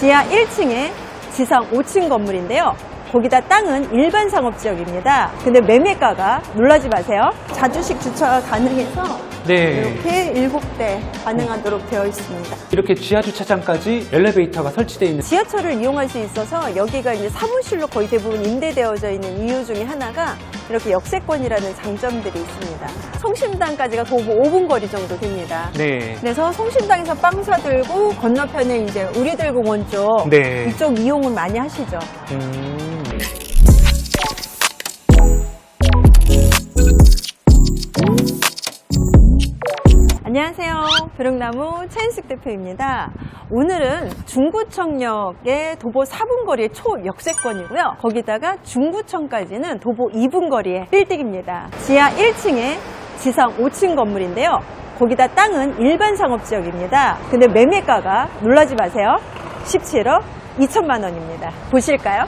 지하 1층에 지상 5층 건물인데요. 거기다 땅은 일반 상업 지역입니다. 근데 매매가가 놀라지 마세요. 자주식 주차가 가능해서 네. 이렇게 7대 가능하도록 되어 있습니다. 이렇게 지하 주차장까지 엘리베이터가 설치되어 있는 지하철을 이용할 수 있어서 여기가 이제 사무실로 거의 대부분 임대되어져 있는 이유 중에 하나가 이렇게 역세권이라는 장점들이 있습니다. 성심당까지가 도보 5분 거리 정도 됩니다. 네. 그래서 성심당에서 빵 사들고 건너편에 이제 우리들 공원 쪽 네. 이쪽 이용을 많이 하시죠. 음. 안녕하세요. 벼룩나무 차인숙 대표입니다. 오늘은 중구청역의 도보 4분 거리의 초역세권이고요. 거기다가 중구청까지는 도보 2분 거리의 빌딩입니다. 지하 1층에 지상 5층 건물인데요. 거기다 땅은 일반 상업 지역입니다. 근데 매매가가 놀라지 마세요. 17억 2천만 원입니다. 보실까요?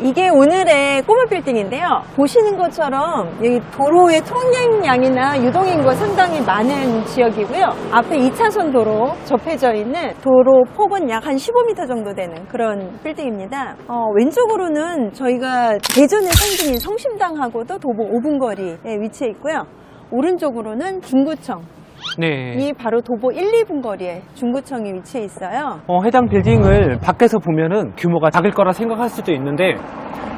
이게 오늘의 꼬마 빌딩인데요. 보시는 것처럼 여기 도로의 통행량이나 유동인구가 상당히 많은 지역이고요. 앞에 2차선 도로 접해져 있는 도로 폭은 약 한 15m 정도 되는 그런 빌딩입니다. 어, 왼쪽으로는 저희가 대전의 상징인 성심당하고도 도보 5분 거리에 위치해 있고요. 오른쪽으로는 중구청. 네. 이 바로 도보 1, 2분 거리에 중구청이 위치해 있어요. 어, 해당 빌딩을 밖에서 보면은 규모가 작을 거라 생각할 수도 있는데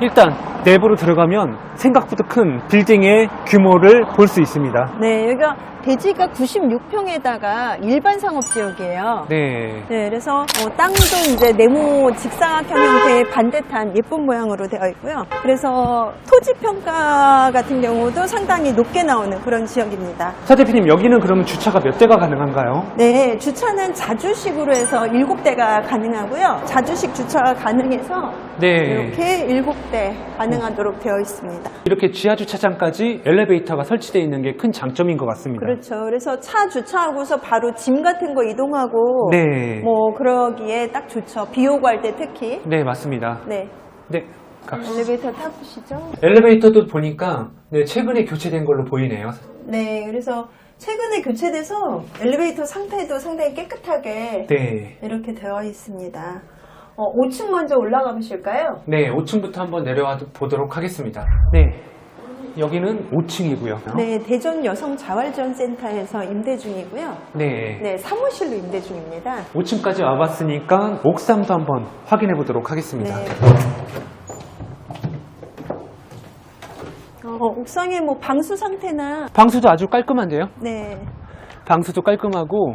일단 내부로 들어가면 생각보다 큰 빌딩의 규모를 볼 수 있습니다. 네, 여기가 대지가 96평에다가 일반 상업 지역이에요. 네. 네, 그래서 어, 땅도 이제 네모 직사각형 형태의 반듯한 예쁜 모양으로 되어 있고요. 그래서 토지 평가 같은 경우도 상당히 높게 나오는 그런 지역입니다. 차 대표님 여기는 그러면 주차가 몇 대가 가능한가요? 네, 주차는 자주식으로 해서 7대가 가능하고요. 자주식 주차가 가능해서 네. 이렇게 7대 가능하도록 되어 있습니다. 이렇게 지하 주차장까지 엘리베이터가 설치되어 있는 게 큰 장점인 것 같습니다. 그렇죠. 그래서 차 주차하고서 바로 짐 같은 거 이동하고 네. 뭐 그러기에 딱 좋죠. 비 오고 할 때 특히. 네, 맞습니다. 네. 네. 갑시다. 엘리베이터 타보시죠. 엘리베이터도 보니까 네, 최근에 교체된 걸로 보이네요. 네. 그래서 최근에 교체돼서 엘리베이터 상태도 상당히 깨끗하게 네. 이렇게 되어 있습니다. 어, 5층 먼저 올라가 보실까요? 네, 5층부터 한번 내려와 보도록 하겠습니다. 네. 여기는 5층이고요. 네. 대전 여성 자활지원센터에서 임대 중이고요. 네. 네. 사무실로 임대 중입니다. 5층까지 와봤으니까 옥상도 한번 확인해 보도록 하겠습니다. 네. 어, 옥상에 뭐 방수 상태나 방수도 아주 깔끔한데요? 네. 방수도 깔끔하고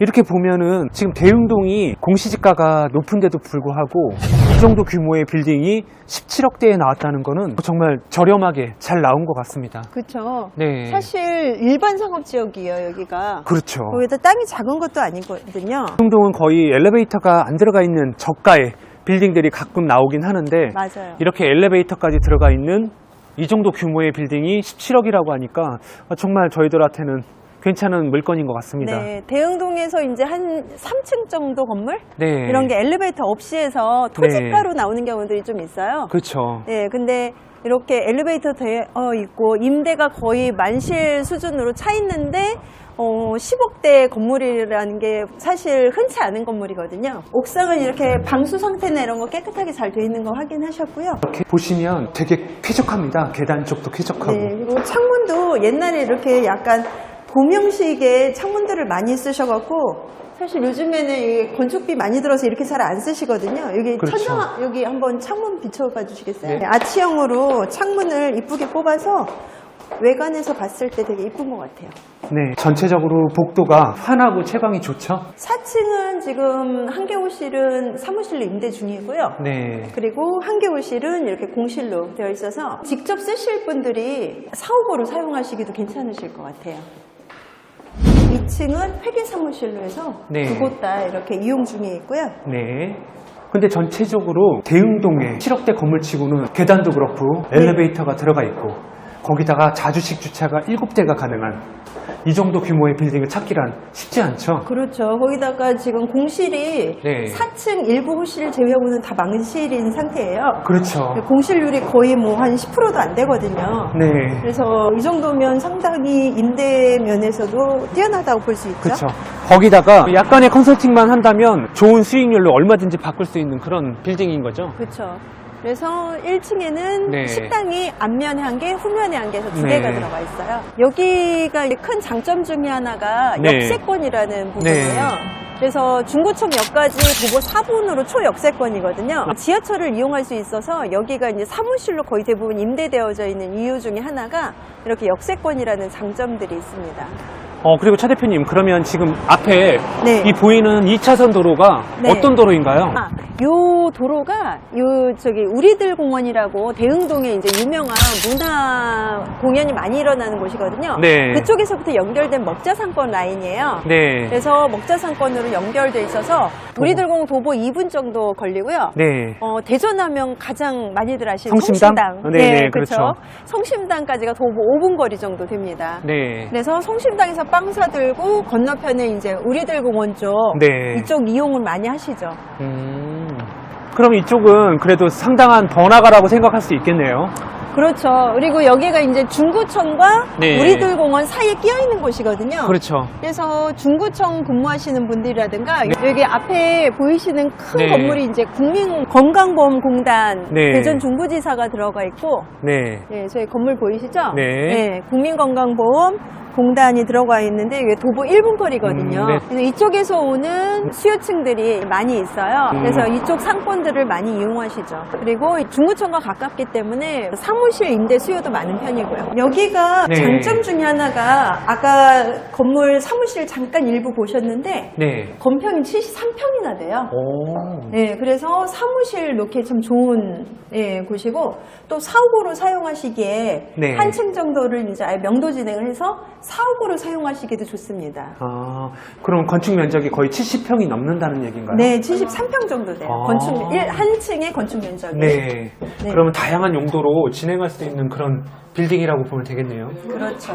이렇게 보면은 지금 대흥동이 공시지가가 높은데도 불구하고 이 정도 규모의 빌딩이 17억대에 나왔다는 거는 정말 저렴하게 잘 나온 것 같습니다. 그렇죠. 네. 사실 일반 상업 지역이에요, 여기가. 그렇죠. 거기다 땅이 작은 것도 아니거든요. 대흥동은 거의 엘리베이터가 안 들어가 있는 저가의 빌딩들이 가끔 나오긴 하는데 맞아요. 이렇게 엘리베이터까지 들어가 있는 이 정도 규모의 빌딩이 17억이라고 하니까 정말 저희들한테는 괜찮은 물건인 것 같습니다. 네, 대흥동에서 이제 한 3층 정도 건물? 네. 이런 게 엘리베이터 없이 해서 토지가로 나오는 경우들이 좀 있어요. 그렇죠. 네, 근데 이렇게 엘리베이터 되어 있고 임대가 거의 만실 수준으로 차 있는데 어, 10억대 건물이라는 게 사실 흔치 않은 건물이거든요. 옥상은 이렇게 방수 상태나 이런 거 깨끗하게 잘 돼 있는 거 확인하셨고요. 이렇게 보시면 되게 쾌적합니다. 계단 쪽도 쾌적하고. 네, 그리고 창문도 옛날에 이렇게 약간 도명식의 창문들을 많이 쓰셔갖고 사실 요즘에는 이 건축비 많이 들어서 이렇게 잘 안 쓰시거든요. 여기 그렇죠. 천장 여기 한번 창문 비춰봐 주시겠어요? 네. 아치형으로 창문을 이쁘게 뽑아서 외관에서 봤을 때 되게 이쁜 것 같아요. 네. 전체적으로 복도가 환하고 채광이 좋죠? 4층은 지금 한개호실은 사무실로 임대 중이고요. 네. 그리고 한개호실은 이렇게 공실로 되어 있어서 직접 쓰실 분들이 사업으로 사용하시기도 괜찮으실 것 같아요. 2층은 회계 사무실로 해서 네. 두 곳 다 이렇게 이용 중에 있고요. 네. 근데 전체적으로 대흥동에 7억대 건물치고는 계단도 그렇고 네. 엘리베이터가 들어가 있고 거기다가 자주식 주차가 7대가 가능한 이 정도 규모의 빌딩을 찾기란 쉽지 않죠. 그렇죠. 거기다가 지금 공실이 네. 4층 일부 호실 제외하고는 다 망실인 상태예요. 그렇죠. 공실률이 거의 뭐 한 10%도 안 되거든요. 네. 그래서 이 정도면 상당히 임대 면에서도 뛰어나다고 볼 수 있죠. 그렇죠. 거기다가 약간의 컨설팅만 한다면 좋은 수익률로 얼마든지 바꿀 수 있는 그런 빌딩인 거죠. 그렇죠. 그래서 1층에는 네. 식당이 앞면에 한 개, 후면에 한 개에서 두 네. 개가 들어가 있어요. 여기가 큰 장점 중에 하나가 네. 역세권이라는 부분이에요. 그래서 중구청역까지 도보 4분으로 초역세권이거든요. 지하철을 이용할 수 있어서 여기가 이제 사무실로 거의 대부분 임대되어져 있는 이유 중에 하나가 이렇게 역세권이라는 장점들이 있습니다. 어, 그리고 차 대표님, 그러면 지금 앞에 네. 이 보이는 2차선 도로가 네. 어떤 도로인가요? 아, 요 도로가 요 저기 우리들 공원이라고 대흥동에 이제 유명한 문화 공연이 많이 일어나는 곳이거든요. 네. 그쪽에서부터 연결된 먹자상권 라인이에요. 네. 그래서 먹자상권으로 연결돼 있어서 우리들 공원 도보 2분 정도 걸리고요. 네. 어, 대전하면 가장 많이들 아시는 성심당? 성심당. 네, 네, 그렇죠. 그렇죠. 성심당까지가 도보 5분 거리 정도 됩니다. 네. 그래서 성심당에서 빵 사 들고 건너편에 이제 우리들 공원 쪽 네. 이쪽 이용을 많이 하시죠. 음. 그럼 이쪽은 그래도 상당한 번화가라고 생각할 수 있겠네요. 그렇죠. 그리고 여기가 이제 중구청과 네. 우리들 공원 사이에 끼어 있는 곳이거든요. 그렇죠. 그래서 중구청 근무하시는 분들이라든가 여기 앞에 보이시는 큰 네. 건물이 이제 국민건강보험공단 네. 대전 중부지사가 들어가 있고 네. 네, 저희 건물 보이시죠? 네. 국민건강보험 공단이 들어가 있는데 이게 도보 1분 거리거든요. 음, 네. 그래서 이쪽에서 오는 수요층들이 많이 있어요. 음. 그래서 이쪽 상권들을 많이 이용하시죠. 그리고 중구청과 가깝기 때문에 사무실 임대 수요도 많은 편이고요. 여기가 네. 장점 중에 하나가 아까 건물 사무실 잠깐 일부 보셨는데 네. 건평이 73평이나 돼요. 오. 네, 그래서 사무실 놓기에 참 좋은 예, 곳이고 또 사옥으로 사용하시기에 네. 한층 정도를 이제 아예 명도 진행을 해서 사옥으로 사용하시기도 좋습니다. 아, 그럼 건축 면적이 거의 70평이 넘는다는 얘기인가요? 네, 73평 정도 돼요. 아. 건축 일, 한 층의 건축 면적이. 네. 네. 그러면 다양한 용도로 진행할 수 있는 그런 빌딩이라고 보면 되겠네요. 그렇죠.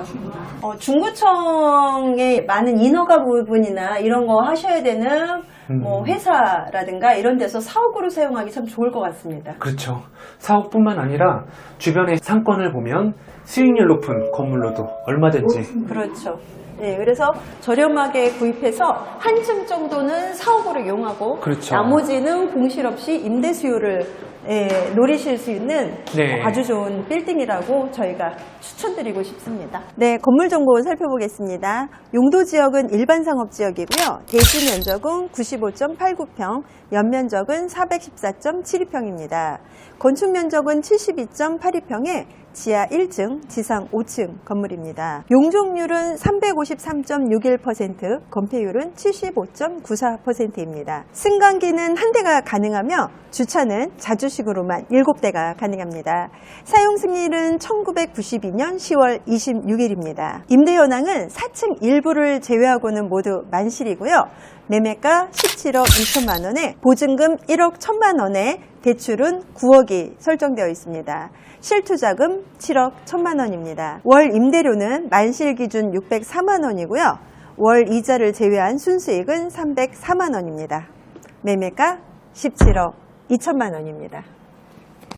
어, 중구청에 많은 인허가 부분이나 이런 거 하셔야 되는 뭐 음. 회사라든가 이런 데서 사옥으로 사용하기 참 좋을 것 같습니다. 그렇죠. 사옥뿐만 아니라 주변의 상권을 보면 수익률 높은 건물로도 얼마든지 그렇죠. 네, 그래서 저렴하게 구입해서 한층 정도는 사옥으로 이용하고 그렇죠. 나머지는 공실 없이 임대 수요를 예, 노리실 수 있는 네. 아주 좋은 빌딩이라고 저희가 추천드리고 싶습니다. 네, 건물 정보 살펴보겠습니다. 용도 지역은 일반 상업 지역이고요. 대지 면적은 95.89평, 연면적은 414.72평입니다. 건축 면적은 72.82평에 지하 1층, 지상 5층 건물입니다. 용적률은 353.61%, 건폐율은 75.94%입니다. 승강기는 한 대가 가능하며 주차는 자주식으로만 7대가 가능합니다. 사용 승일은 1992년 10월 26일입니다. 임대 현황은 4층 일부를 제외하고는 모두 만실이고요. 매매가 17억 2천만 원에 보증금 1억 1천만 원에 대출은 9억이 설정되어 있습니다. 실투자금 7억 1천만 원입니다. 월 임대료는 만실 기준 604만 원이고요. 월 이자를 제외한 순수익은 304만 원입니다. 매매가 17억 2천만 원입니다.